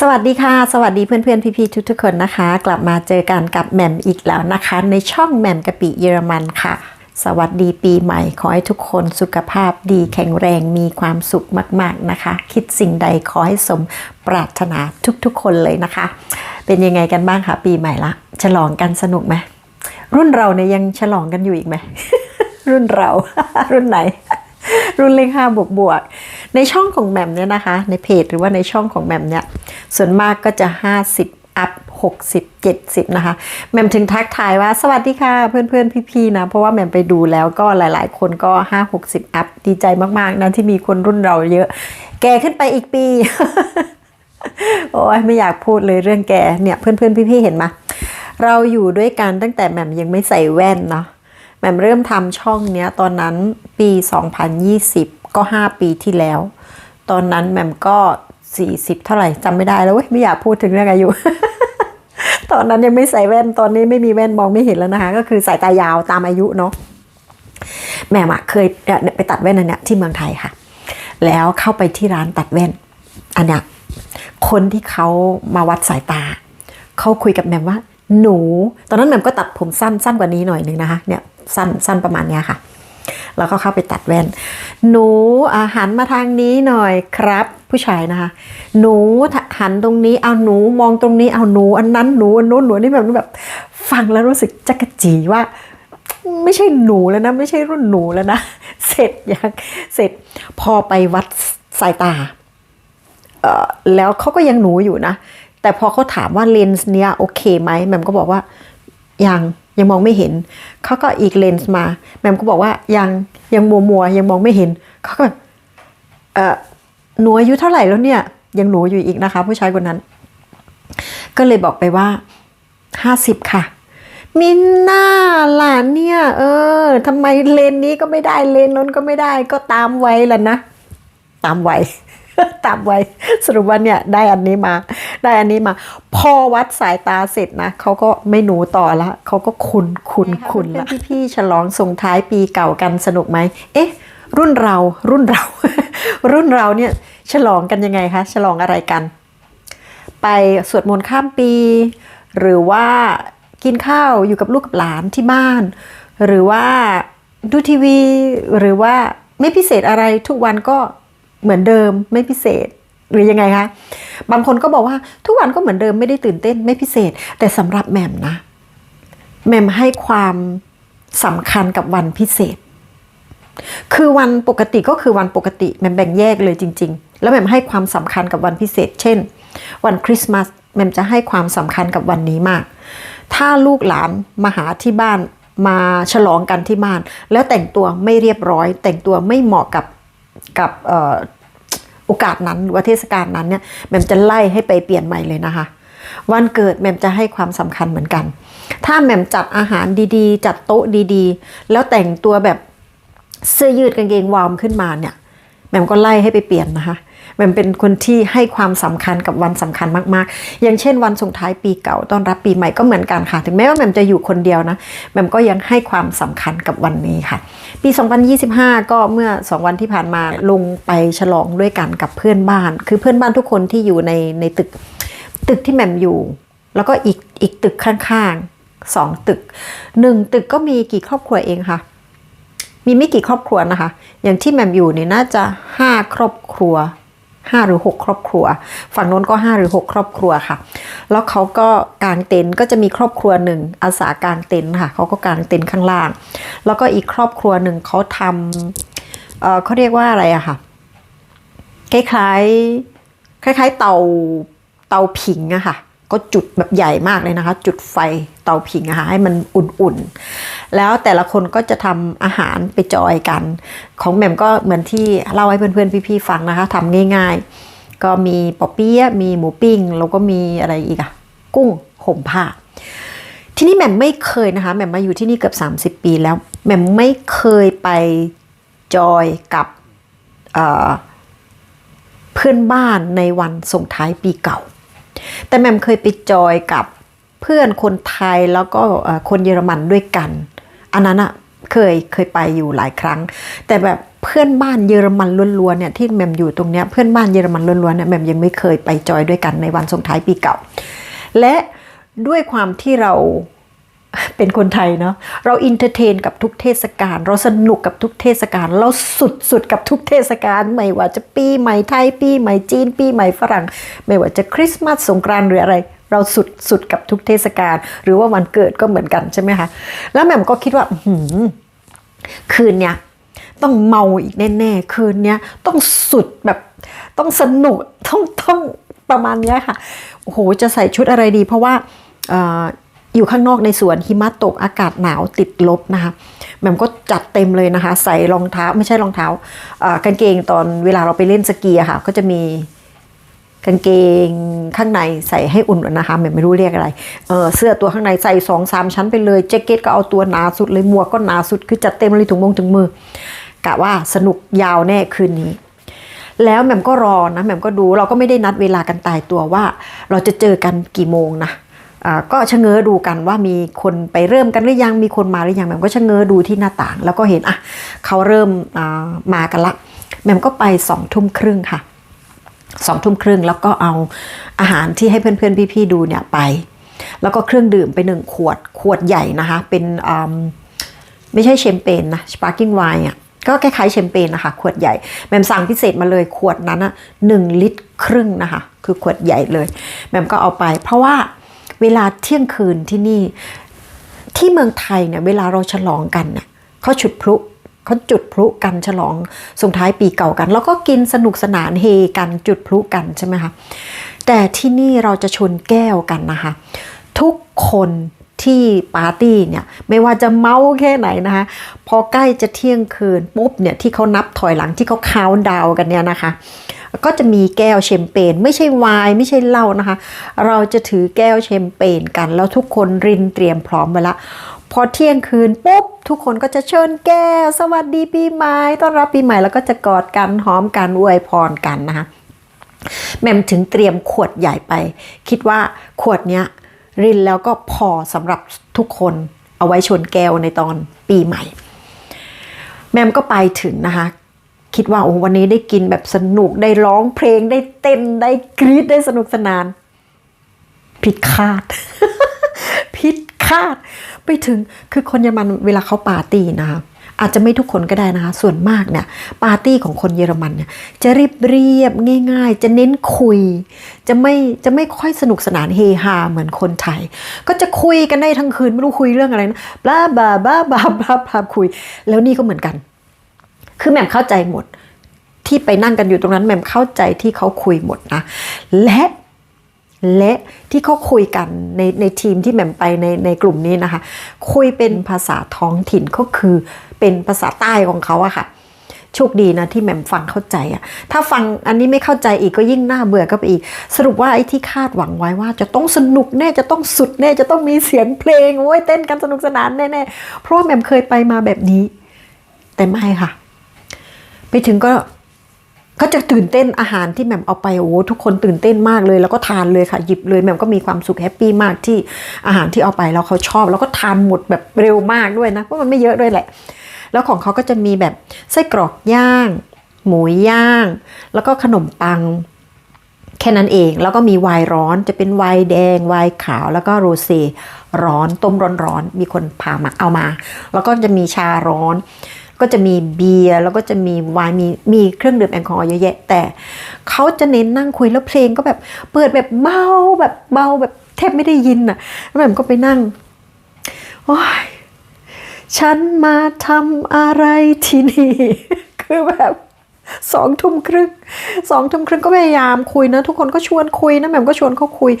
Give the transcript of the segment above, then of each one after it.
สวัสดีค่ะ สวัสดีเพื่อนๆพี่ๆทุกๆคนนะคะ กลับมาเจอกันกับแหม่มอีกแล้วนะคะ ในช่องแหม่มกะปิเยอรมันค่ะ สวัสดีปีใหม่ ขอให้ทุกคนสุขภาพดีแข็งแรงมีความสุขมากๆนะคะ คิดสิ่งใดขอให้สมปรารถนาทุกๆ คนเลยนะคะ เป็นยังไงกันบ้างคะปีใหม่ละ ฉลองกันสนุกไหมรุ่นเราเนี่ยยังฉลองกันอยู่อีกไหมรุ่นเรารุ่นไหน รุ่นเลขห้าบวกบวกๆในช่องของแหม่มเนี่ยนะคะ ในเพจหรือว่าในช่องของแหม่มเนี่ยส่วนมากก็จะ 50 อัพ 60 70 นะคะแหม่มถึงทักทายว่าสวัสดีค่ะเพื่อนๆ พี่ๆนะ เพราะว่าแหม่มไปดูแล้วก็หลายๆ คนก็ 5 60 อัพ ดีใจมากๆนะที่มีคนรุ่นเราเยอะ แก่ขึ้นไปอีกปี โอ้ยไม่อยากพูดเลยเรื่องแกเนี่ยเพื่อนๆ พี่ๆ เห็นไหมเราอยู่ด้วยกันตั้งแต่แหม่มยังไม่ใส่แว่นเนาะ แหม่มเริ่มทำช่องเนี้ยตอนนั้นปี 2020 ก็ 5 ปีที่แล้ว ตอนนั้นแหม่มก็ 40 เท่าไหร่จำไม่ได้แล้วเว้ยไม่อยากพูดถึงเรื่องอายุ ตอนนั้นยังไม่ใส่แว่นตอนนี้ไม่มีแว่นมองไม่เห็นแล้วนะคะ ก็คือสายตายาวตามอายุเนาะแม่มะเคยไปตัดแว่นอันเนี้ยที่เมืองไทยค่ะ แล้วเข้าไปที่ร้านตัดแว่นอันเนี้ยคนที่เขามาวัดสายตา เขาคุยกับแหม่มว่า หนู ตอนนั้นแหม่มก็ตัดผมสั้นสั้นกว่านี้หน่อยหนึ่งนะคะ เนี่ยสั้นสั้นประมาณเนี้ยค่ะ แล้วก็เข้าไปตัดแว่น หนูหันมาทางนี้หน่อยครับ ผู้ชายนะคะ หนูหันตรงนี้เอาหนูมองตรงนี้เอาหนู อันนั้นหนูอันโน้นหนูนี่แบบแบบ ฟังแล้วรู้สึกจักจีว่า ไม่ใช่หนูแล้วนะ ไม่ใช่รุ่นหนูแล้วนะ เสร็จยังเสร็จพอไปวัดสายตาเออแล้วเขาก็ยังหนูอยู่นะ แต่พอเขาถามว่าเลนส์เนี้ยโอเคไหมแมมก็บอกว่ายังยังมองไม่เห็น เขาก็อีกเลนส์มาแมมก็บอกว่ายังยังมัวมัวยังมองไม่เห็นเขาก็เออหนูอายุเท่าไหร่แล้วเนี่ย ยังหนูอยู่อีกนะคะ ผู้ชายคนนั้น ก็เลยบอกไปว่าห้าสิบค่ะมินหน้าล่ะเนี่ย เออทำไมเลนนี้ก็ไม่ได้เลนนั้นก็ไม่ได้ก็ตามไว้ละนะ ตามไว้ ตามไว้สรุปว่าเนี่ยได้อันนี้มา ได้อันนี้มา พอวัดสายตาเสร็จนะเขาก็ไม่หนูต่อละเขาก็คุณคุณคุณละพี่พี่ๆฉลองส่งท้ายปีเก่ากันสนุกไหมเอ๊ะ รุ่นเรารุ่นเรา รุ่นเราเนี่ยฉลองกันยังไงคะฉลองอะไรกัน ไปสวดมนต์ข้ามปี หรือว่ากินข้าวอยู่กับลูกกับหลานที่บ้าน หรือว่าดูทีวีหรือว่าไม่พิเศษอะไรทุกวันก็ เหมือนเดิมไม่พิเศษหรือยังไงคะบางคนก็บอกว่าทุกวันก็เหมือนเดิมไม่ได้ตื่นเต้นไม่พิเศษ แต่สำหรับแหม่มนะแหม่มให้ความสำคัญกับวันพิเศษ คือวันปกติก็คือวันปกติแหม่มแบ่งแยกเลยจริง ๆ แล้วแหม่มให้ความสำคัญกับวันพิเศษ เช่น วันคริสต์มาสแหม่มจะให้ความสำคัญกับวันนี้มาก ถ้าลูกหลานมาหาที่บ้านมาฉลองกันที่บ้าน แล้วแต่งตัวไม่เรียบร้อย แต่งตัวไม่เหมาะกับ กับโอกาสนั้นหรือว่าเทศกาลนั้นเนี่ยแหม่มจะไล่ให้ไปเปลี่ยนใหม่เลยนะคะ วันเกิดแหม่มจะให้ความสำคัญเหมือนกัน ถ้าแหม่มจัดอาหารดีๆ จัดโต๊ะดีๆ แล้วแต่งตัวแบบเสื้อยืดกางเกงวอร์มขึ้นมาเนี่ยแหม่มก็ไล่ให้ไปเปลี่ยนนะคะ ม่มเป็นคนที่ให้ความสำคัญกับวันสำคัญมากๆ อย่างเช่นวันส่งท้ายปีเก่าต้อนรับปีใหม่ก็เหมือนกันค่ะ ถึงแม้ว่าแมมจะอยู่คนเดียวนะแมมก็ยังให้ความสำคัญกับวันนี้ค่ะ ปี 2025 ก็เมื่อ 2 วันที่ผ่านมาลงไปฉลองด้วยกันกับเพื่อนบ้าน คือเพื่อนบ้านทุกคนที่อยู่ในในตึกตึกที่แมมอยู่ แล้วก็อีกอีกตึกข้างๆสองตึกหนึ่งตึกก็มีกี่ครอบครัวเองค่ะมีไม่กี่ครอบครัวนะคะ อย่างที่แมมอยู่เนี่ยน่าจะห้าครอบครัว ห้าหรือหกครอบครัว ฝั่งโน้นก็ห้าหรือหกครอบครัวค่ะ แล้วเขาก็กางเต็นท์ก็จะมีครอบครัวหนึ่งอาสากางเต็นท์ค่ะเขาก็กางเต็นท์ข้างล่าง แล้วก็อีกครอบครัวหนึ่งเขาทำเออเขาเรียกว่าอะไรอะค่ะคล้ายๆคล้ายๆเตาเตาผิงอะค่ะก็จุดแบบใหญ่มากเลยนะคะ จุดไฟเตาผิงอะค่ะให้มันอุ่นๆ แล้วแต่ละคนก็จะทำอาหารไปจอยกัน ของแหม่มก็เหมือนที่เล่าให้เพื่อนๆพี่ๆฟังนะคะทำง่ายๆ ก็มีปอเปี๊ยะมีหมูปิ้ง แล้วก็มีอะไรอีกอะกุ้งห่มผ้าที่นี่แหม่มไม่เคยนะคะแหม่มมาอยู่ที่นี่เกือบ 30 ปีแล้วแหม่มไม่เคยไปจอยกับเเพื่อนบ้านในวันส่งท้ายปีเก่า แต่แหม่มเคยไปจอยกับเพื่อนคนไทยแล้วก็คนเยอรมันด้วยกัน อันนั้นอะเคยเคยไปอยู่หลายครั้ง แต่แบบเพื่อนบ้านเยอรมันล้วนๆเนี่ยที่แมมอยู่ตรงเนี้ยเพื่อนบ้านเยอรมันล้วนๆเนี่ยแมมยังไม่เคยไปจอยด้วยกันในวันส่งท้ายปีเก่า และด้วยความที่เราเป็นคนไทยเนาะเราอินเตอร์เทนกับทุกเทศกาลเราสนุกกับทุกเทศกาลเราสุดสุดกับทุกเทศกาลไม่ว่าจะปีใหม่ไทยปีใหม่จีน ปีใหม่ฝรั่ง ไม่ว่าจะคริสต์มาสสงกรานต์หรืออะไร เราสุดสุดกับทุกเทศกาลหรือว่าวันเกิดก็เหมือนกันใช่ไหมคะแล้วแหม่มก็คิดว่าคืนเนี้ยต้องเมาอีกแน่ๆคืนเนี้ยต้องสุดแบบต้องสนุกต้องต้องประมาณนี้ค่ะโอ้โหจะใส่ชุดอะไรดี เพราะว่าอยู่ข้างนอกในสวนหิมะตกอากาศหนาวติดลบนะคะแหม่มก็จัดเต็มเลยนะคะ ใส่รองเท้าไม่ใช่รองเท้าอ่ากางเกงตอนเวลาเราไปเล่นสกีอะค่ะ ก็จะมี กางเกงข้างในใส่ให้อุ่นนะคะแหม่ไม่รู้เรียกอะไรเออเสื้อตัวข้างในใส่สองสามชั้นไปเลยแจ็คเก็ตก็เอาตัวหนาสุดเลยหมวกก็หนาสุดคือจัดเต็มเลยถุงมงถุงมือกะว่าสนุกยาวแน่คืนนี้ แล้วแหม่มก็รอนะแหม่มก็ดูเราก็ไม่ได้นัดเวลากันตายตัวว่า เราจะเจอกันกี่โมงนะก็ชะเง้อดูกันว่ามีคนไปเริ่มกันหรือยังมีคนมาหรือยังแหม่มก็ชะเง้อดูที่หน้าต่าง แล้วก็เห็นอะเขาเริ่มมากันละแหม่มก็ไปสองทุ่มครึ่งค่ะ สองทุ่มครึ่งแล้วก็เอาอาหารที่ให้เพื่อนๆพี่ๆดูเนี่ยไป แล้วก็เครื่องดื่มไปหนึ่งขวดขวดใหญ่นะคะ เป็นไม่ใช่แชมเปญนะสปาร์กิ้งไวน์อะก็คล้ายๆแชมเปญนะคะ ขวดใหญ่แม่มสั่งพิเศษมาเลยขวดนั้นอะหนึ่งลิตรครึ่งนะคะ คือขวดใหญ่เลยแม่มก็เอาไป เพราะว่าเวลาเที่ยงคืนที่นี่ที่เมืองไทยเนี่ยเวลาเราฉลองกันเนี่ยเขาจุดพลุ เขาจุดพลุกันฉลองส่งท้ายปีเก่ากัน แล้วก็กินสนุกสนานเฮกันจุดพลุกันใช่ไหมคะแต่ที่นี่เราจะชนแก้วกันนะคะ ทุกคนที่ปาร์ตี้เนี่ยไม่ว่าจะเมาแค่ไหนนะคะพอใกล้จะเที่ยงคืนปุ๊บเนี่ยที่เขานับถอยหลังที่เขาคาวดาวกันเนี่ยนะคะ ก็จะมีแก้วแชมเปญไม่ใช่ไวน์ไม่ใช่เหล้านะคะ เราจะถือแก้วแชมเปญกัน แล้วทุกคนรินเตรียมพร้อมไว้ละ พอเที่ยงคืนปุ๊บทุกคนก็จะเชิญแก้วสวัสดีปีใหม่ต้อนรับปีใหม่แล้วก็จะกอดกันหอมกันอวยพรกันนะคะแม่มถึงเตรียมขวดใหญ่ไป คิดว่าขวดเนี้ยรินแล้วก็พอสำหรับทุกคนเอาไว้ชนแก้วในตอนปีใหม่ แม่มก็ไปถึงนะคะ คิดว่าโอ้วันนี้ได้กินแบบสนุกได้ร้องเพลงได้เต้นได้กรี๊ดได้สนุกสนาน ผิดคาด ผิดาดไปถึงคือคนเยอรมันเวลาเขาปาร์ตี้นะคะอาจจะไม่ทุกคนก็ได้นะคะส่วนมากเนี่ยปาร์ตี้ของคนเยอรมันเนี่ยจะเรียบเรียบง่าย ๆ จะเน้นคุย จะไม่จะไม่ค่อยสนุกสนานเฮฮาเหมือนคนไทย ก็จะคุยกันได้ทั้งคืน ไม่รู้คุยเรื่องอะไรนะบลาบลาบลาบลาบลาบลาคุย แล้วนี่ก็เหมือนกัน คือแหม่มเข้าใจหมด ที่ไปนั่งกันอยู่ตรงนั้นแหม่มเข้าใจที่เขาคุยหมดนะและ และที่เขาคุยกันในในทีมที่แหม่มไปในในกลุ่มนี้นะคะ คุยเป็นภาษาท้องถิ่นก็คือเป็นภาษาใต้ของเขาอะค่ะโชคดีนะที่แหม่มฟังเข้าใจอะถ้าฟังอันนี้ไม่เข้าใจอีกก็ยิ่งน่าเบื่อก็ไปอีก สรุปว่าไอ้ที่คาดหวังไว้ว่า จะต้องสนุกแน่จะต้องสุดแน่จะต้องมีเสียงเพลงโอ้ยเต้นกันสนุกสนานแน่ๆเพราะว่าแหม่มเคยไปมาแบบนี้ แต่ไม่ค่ะ ไปถึงก็ ก็จะตื่นเต้นอาหารที่แหม่มเอาไปโอ้ทุกคนตื่นเต้นมากเลย แล้วก็ทานเลยค่ะหยิบเลยแหม่มก็มีความสุขแฮปปี้มากที่อาหารที่เอาไปแล้วเขาชอบ แล้วก็ทานหมดแบบเร็วมากด้วยนะเพราะมันไม่เยอะด้วยแหละ แล้วของเขาก็จะมีแบบไส้กรอกย่าง หมูย่าง แล้วก็ขนมปังแค่นั้นเอง แล้วก็มีไวน์ร้อนจะเป็นไวน์แดงไวน์ขาวแล้วก็โรเซ่ร้อนต้มร้อนๆมีคนพามาเอามา แล้วก็จะมีชาร้อน ก็จะมีเบียร์แล้วก็จะมีไวน์มีมีเครื่องดื่มแอลกอฮอล์เยอะแยะ แต่เขาจะเน้นนั่งคุยแล้วเพลงก็แบบเปิดแบบเบาแบบเบาแบบแทบไม่ได้ยินอะแล้วแบบก็ไปนั่งโอ้ยฉันมาทำอะไรที่นี่ คือแบบ สองทุ่มครึ่งสองทุ่มครึ่งก็พยายามคุยนะทุกคนก็ชวนคุยนะแหม่มก็ชวนเขาคุย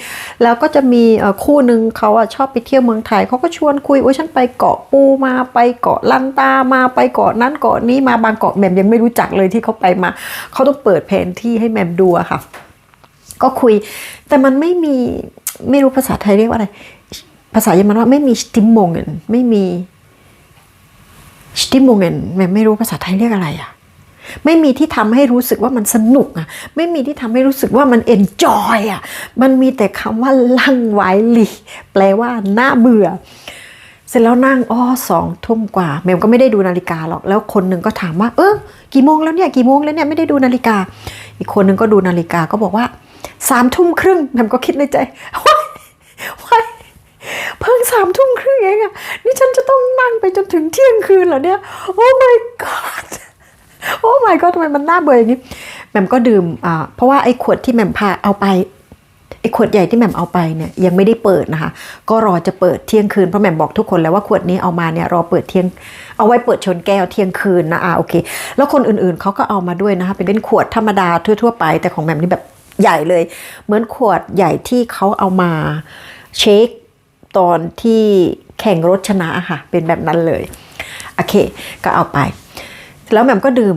แล้วก็จะมีคู่หนึ่งเขาอะชอบไปเที่ยวเมืองไทยเขาก็ชวนคุยโอ้ยฉันไปเกาะปูมาไปเกาะลันตามาไปเกาะนั้นเกาะนี้มาบางเกาะแหม่มยังไม่รู้จักเลยที่เขาไปมาเขาต้องเปิดแผนที่ให้แหม่มดูอะค่ะ ก็คุย แต่มันไม่มีไม่รู้ภาษาไทยเรียกว่าอะไร ภาษาเยอรมันว่าไม่มีสติมมงเนไม่มีสติมงเงินแม่ไม่รู้ภาษาไทยเรียกอะไรอะ ไม่มีที่ทำให้รู้สึกว่ามันสนุกอะ ไม่มีที่ทำให้รู้สึกว่ามันเอนจอยอะ มันมีแต่คำว่าลังไวลีแปลว่าน่าเบื่อ เสร็จแล้วนั่งอ้อสองทุ่มกว่าแมมก็ไม่ได้ดูนาฬิกาหรอก แล้วคนหนึ่งก็ถามว่า เออกี่โมงแล้วเนี่ยกี่โมงแล้วเนี่ยไม่ได้ดูนาฬิกา อีกคนหนึ่งก็ดูนาฬิกาก็บอกว่าสามทุ่มครึ่งแมมก็คิดในใจว้ายว้ายเพิ่งสามทุ่มครึ่งเองอะนี่ฉันจะต้องนั่งไปจนถึงเที่ยงคืนเหรอเนี่ย โอ้ my god โอ้ my god ทำไมมันน่าเบื่ออย่างนี้แหม่มก็ดื่มอ่าเพราะว่าไอ้ขวดที่แหม่มพาเอาไปไอ้ขวดใหญ่ที่แหม่มเอาไปเนี่ยยังไม่ได้เปิดนะคะ ก็รอจะเปิดเที่ยงคืนเพราะแหม่มบอกทุกคนแล้วว่าขวดนี้เอามาเนี่ยรอเปิดเที่ยงเอาไว้เปิดชนแก้วเที่ยงคืนนะอ่าโอเค แล้วคนอื่นๆเขาก็เอามาด้วยนะคะเป็นขวดธรรมดาทั่วๆไป แต่ของแหม่มนี่แบบใหญ่เลย เหมือนขวดใหญ่ที่เขาเอามาเชคตอนที่แข่งรถชนะค่ะเป็นแบบนั้นเลยโอเค ก็เอาไป แล้วแหม่มก็ดื่ม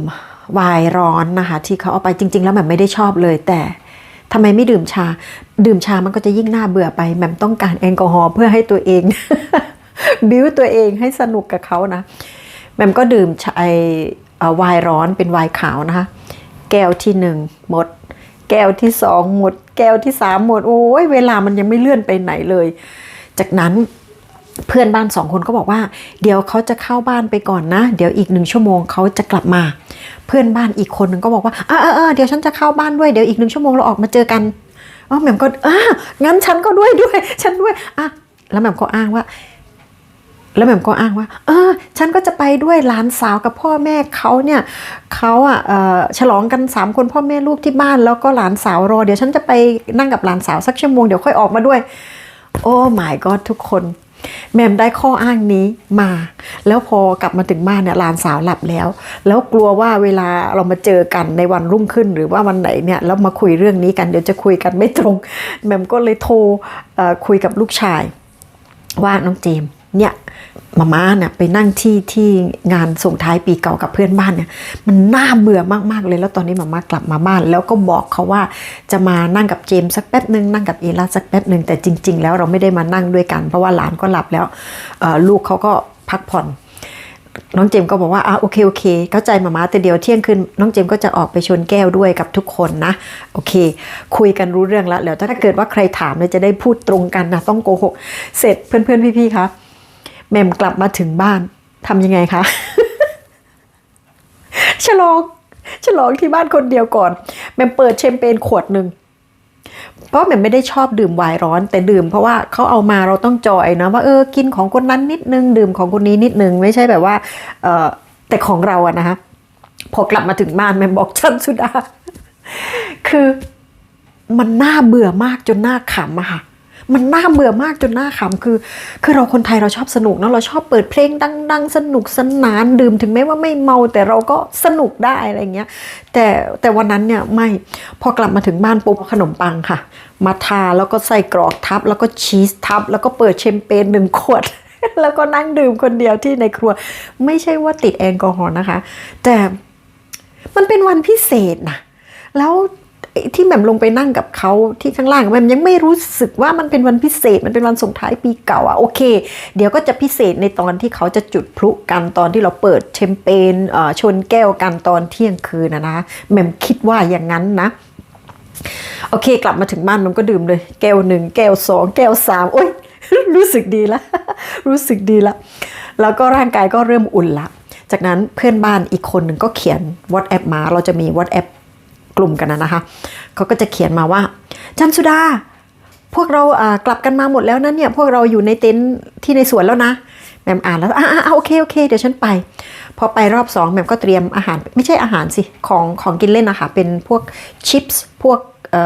ไวน์ร้อนนะคะ ที่เขาเอาไปจริง ๆ แล้วแหม่มไม่ได้ชอบเลย แต่ทำไมไม่ดื่มชา ดื่มชามันก็จะยิ่งน่าเบื่อไปแหม่มต้องการแอลกอฮอล์เพื่อให้ตัวเอง บิ้วตัวเองให้สนุกกับเขานะแหม่มก็ดื่มชาไอ้เอ่อไวน์ร้อนเป็นไวน์ขาวนะคะ แก้วที่หนึ่งหมด แก้วที่สองหมด แก้วที่สามหมด โอ้ยเวลามันยังไม่เลื่อนไปไหนเลย จากนั้น เพื่อนบ้านสองคนก็บอกว่า เดี๋ยวเขาจะเข้าบ้านไปก่อนนะ เดี๋ยวอีกหนึ่งชั่วโมงเขาจะกลับมา เพื่อนบ้านอีกคนหนึ่งก็บอกว่าเออเออเดี๋ยวฉันจะเข้าบ้านด้วยเดี๋ยวอีกหนึ่งชั่วโมงเราออกมาเจอกันอ๋อแหม่มก็อ่างั้นฉันก็ด้วยด้วยฉันด้วยอะแล้วแหม่มก็อ้างว่า แล้วแหม่มก็อ้างว่า เออ ฉันก็จะไปด้วยหลานสาวกับพ่อแม่เขาเนี่ยเขาอะฉลองกันสามคนพ่อแม่ลูกที่บ้านแล้วก็หลานสาวรอ เดี๋ยวฉันจะไปนั่งกับหลานสาวสักชั่วโมงเดี๋ยวค่อยออกมาด้วย โอ้ my god ทุกคน แม่มได้ข้ออ้างนี้มา แล้วพอกลับมาถึงบ้านเนี่ยหลานสาวหลับแล้ว แล้วกลัวว่าเวลาเรามาเจอกันในวันรุ่งขึ้น หรือว่าวันไหนเนี่ยแล้วมาคุยเรื่องนี้กันเดี๋ยวจะคุยกันไม่ตรง แม่มก็เลยโทรคุยกับลูกชายว่าน้องเจม เนี่ยมาม่าเนี่ยไปนั่งที่ที่งานส่งท้ายปีเก่ากับเพื่อนบ้านเนี่ยมันน่าเบื่อมากๆเลยแล้วตอนนี้มาม่ากลับมาบ้าน แล้วก็บอกเขาว่าจะมานั่งกับเจมส์สักแป๊บหนึ่งนั่งกับเอล่าสักแป๊บหนึ่งแต่จริง ๆ แล้วเราไม่ได้มานั่งด้วยกัน เพราะว่าหลานก็หลับแล้วลูกเขาก็พักผ่อนน้องเจมส์ก็บอกว่าอะโอเคโอเค เข้าใจมาม่าแต่เดี๋ยวเที่ยงคืนน้องเจมส์ก็จะออกไปชนแก้วด้วยกับทุกคนนะ โอเค คุยกันรู้เรื่องแล้วแล้วถ้าเกิดว่าใครถามเนี่ยจะได้พูดตรงกันนะต้องโกหก เสร็จเพื่อนๆพี่ๆคะ แม่มกลับมาถึงบ้านทำยังไงคะ ฉลอง ฉลองที่บ้านคนเดียวก่อน แม่มเปิดแชมเปญขวดหนึ่งเพราะแม่มไม่ได้ชอบดื่มไวน์ร้อนแต่ดื่มเพราะว่าเขาเอามาเราต้องจอยนะว่าเออกินของคนนั้นนิดนึง ดื่มของคนนี้นิดนึง ไม่ใช่แบบว่าเออแต่ของเราอะนะคะพอกลับมาถึงบ้านแม่มบอกชันสุดา คือมันน่าเบื่อมากจนน่าขำอะค่ะ มันน่าเบื่อมากจนน่าขำคือ คือเราคนไทยเราชอบสนุกเนอะเราชอบเปิดเพลงดัง ๆ สนุกสนานดื่มถึงแม้ว่าไม่เมาแต่เราก็สนุกได้อะไรเงี้ยแต่แต่วันนั้นเนี่ยไม่พอกลับมาถึงบ้านปุ๊บขนมปังค่ะ มาทาแล้วก็ใส่กรอกทับ แล้วก็ชีสทับ แล้วก็เปิดแชมเปญหนึ่งขวดแล้วก็นั่งดื่มคนเดียวที่ในครัว ไม่ใช่ว่าติดแอลกอฮอล์นะคะ แต่มันเป็นวันพิเศษนะแล้ว ที่แหม่มลงไปนั่งกับเขาที่ข้างล่างแหม่มยังไม่รู้สึกว่ามันเป็นวันพิเศษมันเป็นวันส่งท้ายปีเก่าอะโอเค เดี๋ยวก็จะพิเศษในตอนที่เขาจะจุดพลุกันตอนที่เราเปิดแชมเปญเอ่อชนแก้วกันตอนเที่ยงคืนนะนะแหม่มคิดว่าอย่างนั้นนะโอเค กลับมาถึงบ้านมันก็ดื่มเลย แก้วหนึ่งแก้วสองแก้วสามโอ๊ยรู้สึกดีละรู้สึกดีละ แล้วก็ร่างกายก็เริ่มอุ่นละ จากนั้นเพื่อนบ้านอีกคนหนึ่งก็เขียน WhatsApp มาเราจะมี WhatsApp กลุ่มกันนะนะคะเขาก็จะเขียนมาว่าจันสุดา พวกเรากลับกันมาหมดแล้วนะเนี่ยพวกเราอยู่ในเต็นท์ที่ในสวนแล้วนะแหม่มอ่านแล้วอ่าโอเคโอเคเดี๋ยวฉันไป พอไปรอบสองแหม่มก็เตรียมอาหารไม่ใช่อาหารสิของของกินเล่นนะคะเป็นพวกชิปส์พวกอ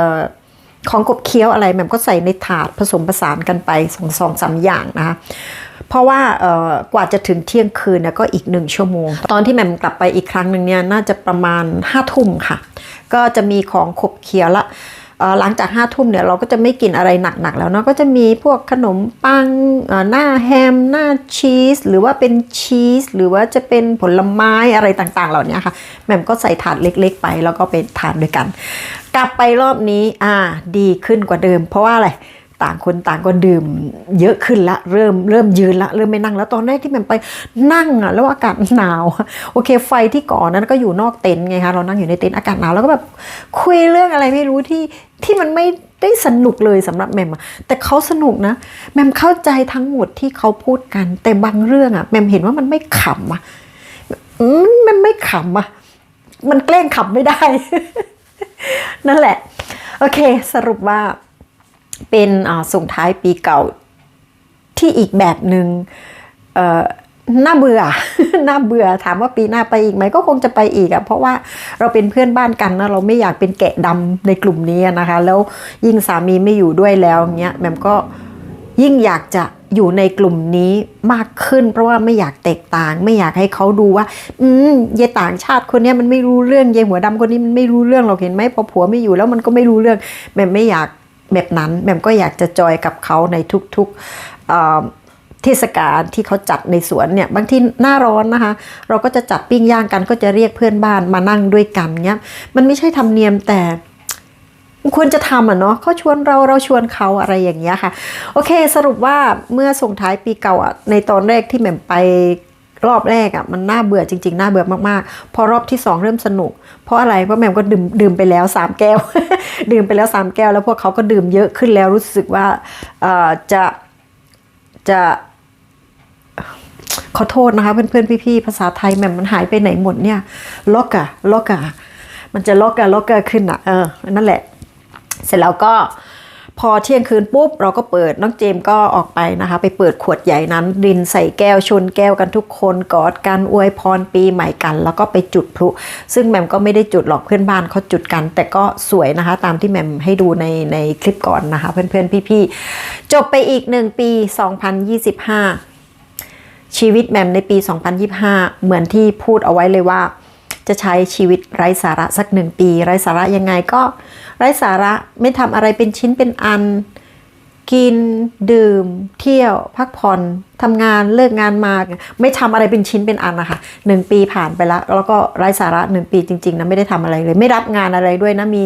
ของกบเคี้ยวอะไรแหม่มก็ใส่ในถาดผสมผสานกันไปสองสองสามอย่างนะคะเพราะว่ากว่าจะถึงเที่ยงคืนก็อีกหนึ่งชั่วโมง ตอนที่แหม่มกลับไปอีกครั้งหนึ่งเนี่ยน่าจะประมาณห้าทุ่มค่ะ ก็จะมีของขบเคี้ยวละหลังจากห้าทุ่มเนี่ยเราก็จะไม่กินอะไรหนักๆแล้วเนาะก็จะมีพวกขนมปังหน้าแฮม หน้าชีส หรือว่าเป็นชีส หรือว่าจะเป็นผลไม้อะไรต่างๆ เหล่านี้ค่ะแหม่มก็ใส่ถาดเล็กๆ ไปแล้วก็ไปทานด้วยกัน กลับไปรอบนี้อ่าดีขึ้นกว่าเดิม เพราะว่าอะไร ต่างคนต่างก็ดื่มเยอะขึ้นละเริ่มเริ่มยืนละเริ่มไม่นั่งแล้วตอนแรกที่แมมไปนั่งอะแล้วอากาศหนาวโอเค ไฟที่ก่อนนั้นก็อยู่นอกเต็นท์ไงคะเรานั่งอยู่ในเต็นท์อากาศหนาวแล้วก็แบบคุยเรื่องอะไรไม่รู้ที่ที่มันไม่ได้สนุกเลยสำหรับแมมแต่เขาสนุกนะแมมเข้าใจทั้งหมดที่เขาพูดกัน แต่บางเรื่องอะแมมเห็นว่ามันไม่ขำอะมมันไม่ขำอะมันแกล้งขำไม่ได้ นั่นแหละ โอเค สรุปว่า เป็นส่งท้ายปีเก่าที่อีกแบบหนึง่งน่าเบื่อ น่าเบื่อ ถามว่าปีหน้าไปอีกไหมก็คงจะไปอีกอะเพราะว่าเราเป็นเพื่อนบ้านกันนะเราไม่อยากเป็นแกะดำในกลุ่มนี้นะคะ แล้วยิ่งสามีไม่อยู่ด้วยแล้วเงี้ยแมมก็ยิ่งอยากจะอยู่ในกลุ่มนี้มากขึ้น เพราะว่าไม่อยากแตกต่าง ไม่อยากให้เขาดูว่า อืมยายต่างชาติคนนี้มันไม่รู้เรื่องยายหัวดำคนนี้มันไม่รู้เรื่องเราเห็นไหมพอผัวไม่อยู่แล้วมันก็ไม่รู้เรื่องแมมไม่อยาก แบบนั้นแมมก็อยากจะจอยกับเขาในทุกๆเอ่อเทศกาลที่เขาจัดในสวนเนี่ยบางทีหน้าร้อนนะคะ เราก็จะจัดปิ้งย่างกันก็จะเรียกเพื่อนบ้านมานั่งด้วยกันเงี้ยมันไม่ใช่ธรรมเนียมแต่ควรจะทำอะเนาะเขาชวนเราเราชวนเขาอะไรอย่างเงี้ยค่ะ โอเค สรุปว่าเมื่อส่งท้ายปีเก่าอะในตอนแรกที่แหม่มไป รอบแรกอะมันน่าเบื่อจริงๆ น่าเบื่อมากๆ พอรอบที่สองเริ่มสนุก เพราะอะไร เพราะแม่มก็ดื่มดื่มไปแล้วสามแก้ว ดื่มไปแล้วสามแก้ว แล้วพวกเขาก็ดื่มเยอะขึ้นแล้วรู้สึกว่าจะจะขอโทษนะคะเพื่อนๆ พี่ๆ ภาษาไทยแม่มมันหายไปไหนหมดเนี่ยล็อกอะล็อกอะมันจะล็อกอะล็อกอะขึ้นอะเออนั่นแหละ เสร็จแล้วก็ พอเที่ยงคืนปุ๊บเราก็เปิดน้องเจมก็ออกไปนะคะ ไปเปิดขวดใหญ่นั้น ดินใส่แก้วชนแก้วกันทุกคนกอดกันอวยพรปีใหม่กัน แล้วก็ไปจุดพลุ ซึ่งแหม่มก็ไม่ได้จุดหรอกเพื่อนบ้านเขาจุดกัน แต่ก็สวยนะคะ ตามที่แหม่มให้ดูในในคลิปก่อนนะคะ เพื่อนๆพี่ๆจบไปอีกหนึ่งปี 2025 ชีวิตแหมมในปี 2025 เหมือนที่พูดเอาไว้เลยว่า จะใช้ชีวิตไร้สาระสักหนึ่งปี ไร้สาระยังไงก็ ไร้สาระไม่ทำอะไรเป็นชิ้นเป็นอัน กิน ดื่ม เที่ยว พักผ่อนทำงานเลิกงานมาไม่ทำอะไรเป็นชิ้นเป็นอันนะคะหนึ่งปีผ่านไปแล้วแล้วก็ไร้สาระหนึ่งปีจริงๆนะไม่ได้ทำอะไรเลย ไม่รับงานอะไรด้วยนะมี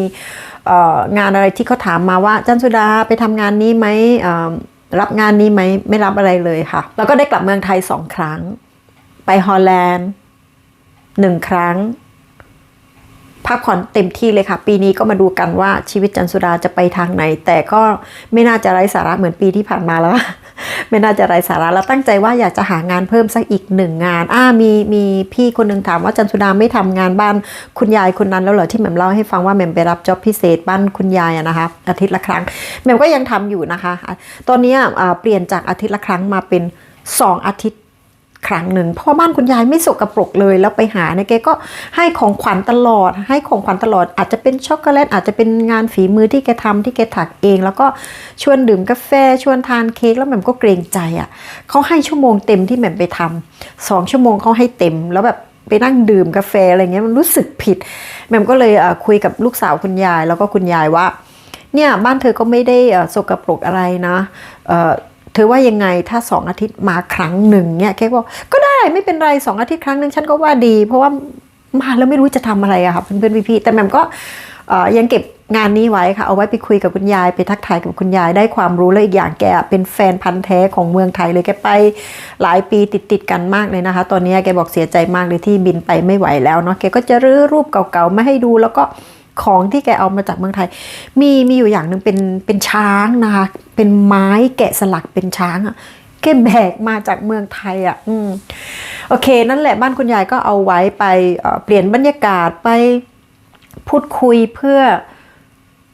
งานอะไรที่เขาถามมาว่าจันสุดาไปทำงานนี้ไหมรับงานนี้ไหมไม่รับอะไรเลยค่ะ แล้วก็ได้กลับเมืองไทยสองครั้ง ไปฮอลแลนด์หนึ่งครั้ง พักผ่อนเต็มที่เลยค่ะ ปีนี้ก็มาดูกันว่าชีวิตจันสุดาจะไปทางไหน แต่ก็ไม่น่าจะไร้สาระเหมือนปีที่ผ่านมาแล้ว ไม่น่าจะไร้สาระแล้วตั้งใจว่าอยากจะหางานเพิ่มสักอีกหนึ่งงาน อ่ามีมีพี่คนหนึ่งถามว่าจันสุดาไม่ทำงานบ้านคุณยายคนนั้นแล้วเหรอที่แหม่มเล่าให้ฟังว่าแหม่มไปรับจ็อบพิเศษบ้านคุณยายนะคะอาทิตย์ละครั้งแหม่มก็ยังทำอยู่นะคะ ตอนนี้เปลี่ยนจากอาทิตย์ละครั้งมาเป็นสองอาทิตย์ ครั้งหนึ่งเพราะว่าบ้านคุณยายไม่สกปรกเลยแล้วไปหาเนี่ยแกก็ให้ของขวัญตลอด ให้ของขวัญตลอด อาจจะเป็นช็อกโกแลตอาจจะเป็นงานฝีมือที่แกทำที่แกถักเอง แล้วก็ชวนดื่มกาแฟชวนทานเค้กแล้วแหม่มก็เกรงใจอะเขาให้ชั่วโมงเต็มที่แหม่มไปทำสองชั่วโมงเขาให้เต็มแล้วแบบไปนั่งดื่มกาแฟอะไรเงี้ยมันรู้สึกผิดแหม่มก็เลยคุยกับลูกสาวคุณยาย แล้วก็คุณยายว่า เนี่ยบ้านเธอก็ไม่ได้สกปรกอะไรนะ เธอว่ายังไงถ้าสองอาทิตย์มาครั้งหนึ่งเนี่ยแกบอกก็ได้ไม่เป็นไรสองอาทิตย์ครั้งหนึ่งฉันก็ว่าดี เพราะว่ามาแล้วไม่รู้จะทำอะไรอะค่ะเพื่อนๆพี่ๆแต่แหม่มก็ยังเก็บงานนี้ไว้ค่ะเอาไว้ไปคุยกับคุณยายไปทักทายกับคุณยายได้ความรู้แล้วอีกอย่างแกเป็นแฟนพันธ์แท้ของเมืองไทยเลยแกไปหลายปีติดๆกันมากเลยนะคะ ตอนนี้แกบอกเสียใจมากเลยที่บินไปไม่ไหวแล้วเนาะแกก็จะรื้อรูปเก่าๆมาให้ดูแล้วก็ ของที่แกเอามาจากเมืองไทย มีมีอยู่อย่างหนึ่งเป็นเป็นช้างนะคะ เป็นไม้แกะสลักเป็นช้างอะ่ะแกแบกมาจากเมืองไทยอะ่ะอืมโอเค นั่นแหละบ้านคุณยายก็เอาไว้ไปเปลี่ยนบรรยากาศไปพูดคุยเพื่อ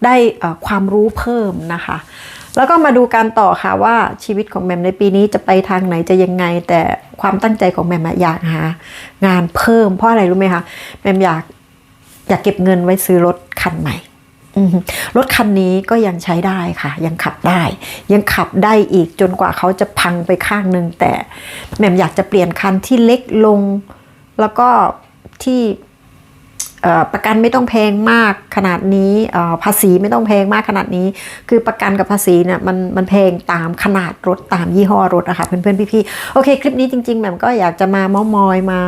ได้ความรู้เพิ่มนะคะ แล้วก็มาดูการต่อค่ะว่าชีวิตของแมมในปีนี้จะไปทางไหนจะยังไง แต่ความตั้งใจของแมมอยากหางานเพิ่มเพราะอะไรรู้ไหมคะแมมอยาก อยากเก็บเงินไว้ซื้อรถคันใหม่รถคันนี้ก็ยังใช้ได้ค่ะ ยังขับได้ ยังขับได้อีกจนกว่าเขาจะพังไปข้างหนึ่งแต่แหม่มอยากจะเปลี่ยนคันที่เล็กลง แล้วก็ที่ประกันไม่ต้องแพงมากขนาดนี้ภาษีไม่ต้องแพงมากขนาดนี้ คือประกันกับภาษีเนี่ยมันมันแพงตามขนาดรถตามยี่ห้อรถอะค่ะเพื่อนๆพี่ๆโอเค คลิปนี้จริงๆแหม่มก็อยากจะมาเม้ามอยมา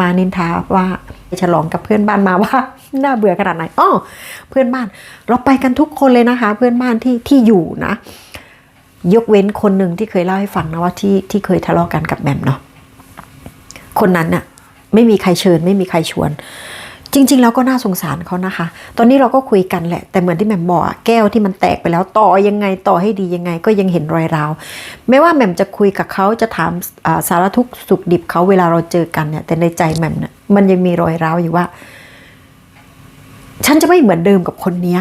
มานินทาว่า ฉลองกับเพื่อนบ้านมาว่าน่าเบื่อขนาดไหนอ๋อเพื่อนบ้าน เราไปกันทุกคนเลยนะคะ เพื่อนบ้านที่ที่อยู่นะ ยกเว้นคนหนึ่งที่เคยเล่าให้ฟังนะว่าที่ที่เคยทะเลาะกันกับแมมเนาะคนนั้นน่ะไม่มีใครเชิญไม่มีใครชวน จริง ๆ แล้วก็น่าสงสารเขานะคะ ตอนนี้เราก็คุยกันแหละ แต่เหมือนที่แหม่มบอกแก้วที่มันแตกไปแล้วต่อยังไงต่อให้ดียังไง ก็ยังเห็นรอยร้าว ไม่ว่าแหม่มจะคุยกับเขาจะถามสารทุกสุขดิบเขาเวลาเราเจอกันเนี่ยแต่ในใจแหม่มเนี่ยมันยังมีรอยร้าวอยู่ว่า ฉันจะไม่เหมือนเดิมกับคนเนี้ย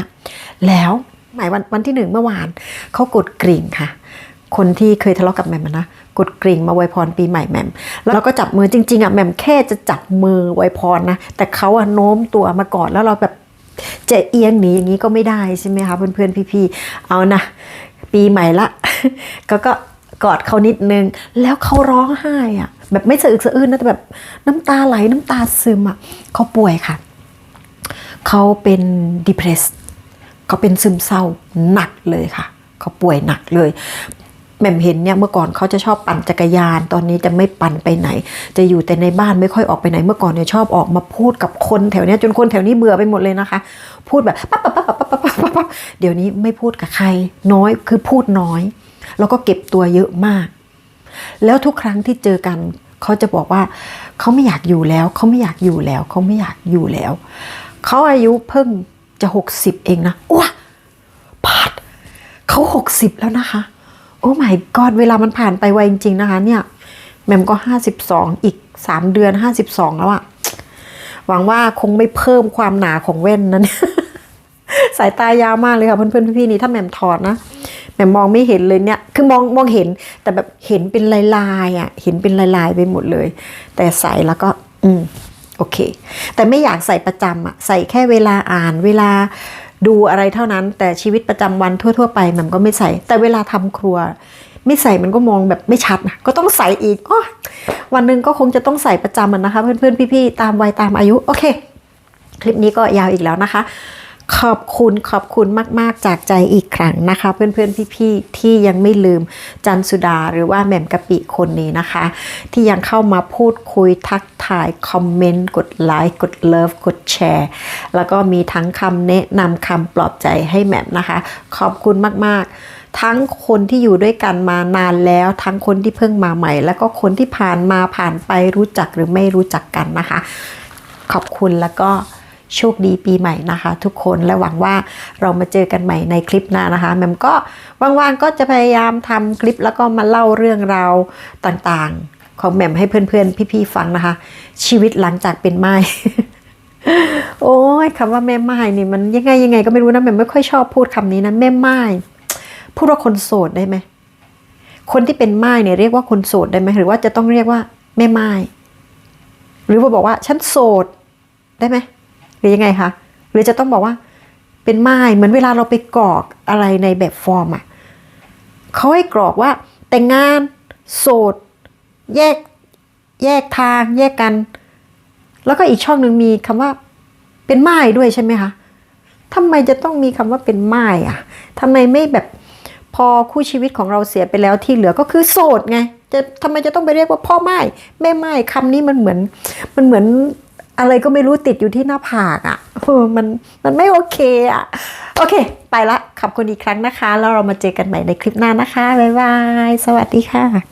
แล้วหมายวันวันที่หนึ่งเมื่อวานเขากดกริ่งค่ะ คนที่เคยทะเลาะกับแหม่มอะนะ กดกริ่งมาไวยพรปีใหม่แหม่มแล้วก็จับมือจริงๆอะแหม่มแค่จะจับมือไวยพรนะ แต่เขาอะโน้มตัวมาก่อนแล้วเราแบบจะเอียงหนีอย่างนี้ก็ไม่ได้ใช่ไหมคะเพื่อนๆพี่ๆเอานะ ปีใหม่ละก็ก็กอดเขานิดนึง แล้วเขาร้องไห้อะ แบบไม่สะอึกสะอื้นนะแต่แบบน้ำตาไหลน้ำตาซึมอะเขาป่วยค่ะเขาเป็น depressed เขาเป็นซึมเศร้าหนักเลยค่ะ เขาป่วยหนักเลย แหม่มเห็นเนี่ยเมื่อก่อนเขาจะชอบปั่นจักรยาน ตอนนี้จะไม่ปั่นไปไหน จะอยู่แต่ในบ้านไม่ค่อยออกไปไหน เมื่อก่อนเนี่ยชอบออกมาพูดกับคนแถวนี้จนคนแถวนี้เบื่อไปหมดเลยนะคะ พูดแบบปั๊บปั๊บปั๊บปั๊บปั๊บปั๊บปั๊บเดี๋ยวนี้ไม่พูดกับใคร น้อยคือพูดน้อย แล้วก็เก็บตัวเยอะมาก แล้วทุกครั้งที่เจอกันเขาจะบอกว่าเขาไม่อยากอยู่แล้วเขาไม่อยากอยู่แล้วเขาไม่อยากอยู่แล้วเขาอายุเพิ่งจะหกสิบเองนะอ้วปาดเขาหกสิบแล้วนะคะ โอ้ my god เวลามันผ่านไปไวจริง ๆ นะคะ เนี่ยแมมก็ห้าสิบสองอีกสามเดือนห้าสิบสองแล้วอะหวังว่าคงไม่เพิ่มความหนาของแว่นนั้น สายตายาวมากเลยค่ะเพื่อนๆพี่ๆนี่ถ้าแม่มถอดนะแม่มมองไม่เห็นเลยเนี่ย คือมองมองเห็น แต่แบบเห็นเป็นลายๆอะ เห็นเป็นลายๆไปหมดเลย แต่ใส่แล้วก็ อืมโอเค แต่ไม่อยากใส่ประจำอะใส่แค่เวลาอ่านเวลา ดูอะไรเท่านั้น แต่ชีวิตประจำวันทั่ว ๆ ไปมันก็ไม่ใส่ แต่เวลาทำครัว ไม่ใส่มันก็มองแบบไม่ชัดนะก็ต้องใส่อีกอ๋อวันหนึ่งก็คงจะต้องใส่ประจำมันนะคะ เพื่อนๆพี่ๆตามวัยตามอายุโอเค คลิปนี้ก็ยาวอีกแล้วนะคะ ขอบคุณขอบคุณมาก ๆ จากใจอีกครั้งนะคะ เพื่อนๆพี่ๆที่ยังไม่ลืมจันสุดาหรือว่าแหม่มกะปิคนนี้นะคะ ที่ยังเข้ามาพูดคุยทักทาย คอมเมนต์ กดไลค์กดเลิฟกดแชร์แล้วก็มีทั้งคำแนะนำคำปลอบใจให้แหม่มนะคะ ขอบคุณมากๆทั้งคนที่อยู่ด้วยกันมานานแล้ว ทั้งคนที่เพิ่งมาใหม่ แล้วก็คนที่ผ่านมาผ่านไปรู้จักหรือไม่รู้จักกันนะคะ ขอบคุณแล้วก็ โชคดีปีใหม่นะคะ ทุกคนและหวังว่าเรามาเจอกันใหม่ในคลิปหน้านะคะแหมมก็ว่างๆก็จะพยายามทำคลิปแล้วก็มาเล่าเรื่องราวต่างๆ ของแหม่มให้เพื่อนๆ พี่ๆฟังนะคะ ชีวิตหลังจากเป็นไม้โอ้ยคำว่าแม่ไม้นี่มันยังไงยังไงก็ไม่รู้นะแหม่มไม่ค่อยชอบพูดคำนี้นะแม่ไม้พูดว่าคนโสดได้ไหมคนที่เป็นไม้เนี่ยเรียกว่าคนโสดได้ไหมหรือว่าจะต้องเรียกว่าแม่ไม้หรือว่าบอกว่าฉันโสดได้ไหม หรือยังไงคะหรือจะต้องบอกว่าเป็นไม้เหมือนเวลาเราไปกรอกอะไรในแบบฟอร์มอะ่ะเขาให้กรอกว่าแต่งงานโสด แยกแยกทาง แยกกัน แล้วก็อีกช่องหนึ่งมีคำว่าเป็นไม้ด้วยใช่ไหมคะทำไมจะต้องมีคำว่าเป็นไม้อะทำไมไม่แบบพอคู่ชีวิตของเราเสียไปแล้วที่เหลือก็คือโสดไงจะทำไมจะต้องไปเรียกว่าพ่อไม้แม่ไม้คำนี้มันเหมือน มันเหมือน อะไรก็ไม่รู้ติดอยู่ที่หน้าผากอะ่ะมันมันไม่โอเคอะ่ะ โอเค ไปละ ขอบคุณอีกครั้งนะคะ แล้วเรามาเจอกันใหม่ในคลิปหน้านะคะ บ๊ายบาย สวัสดีค่ะ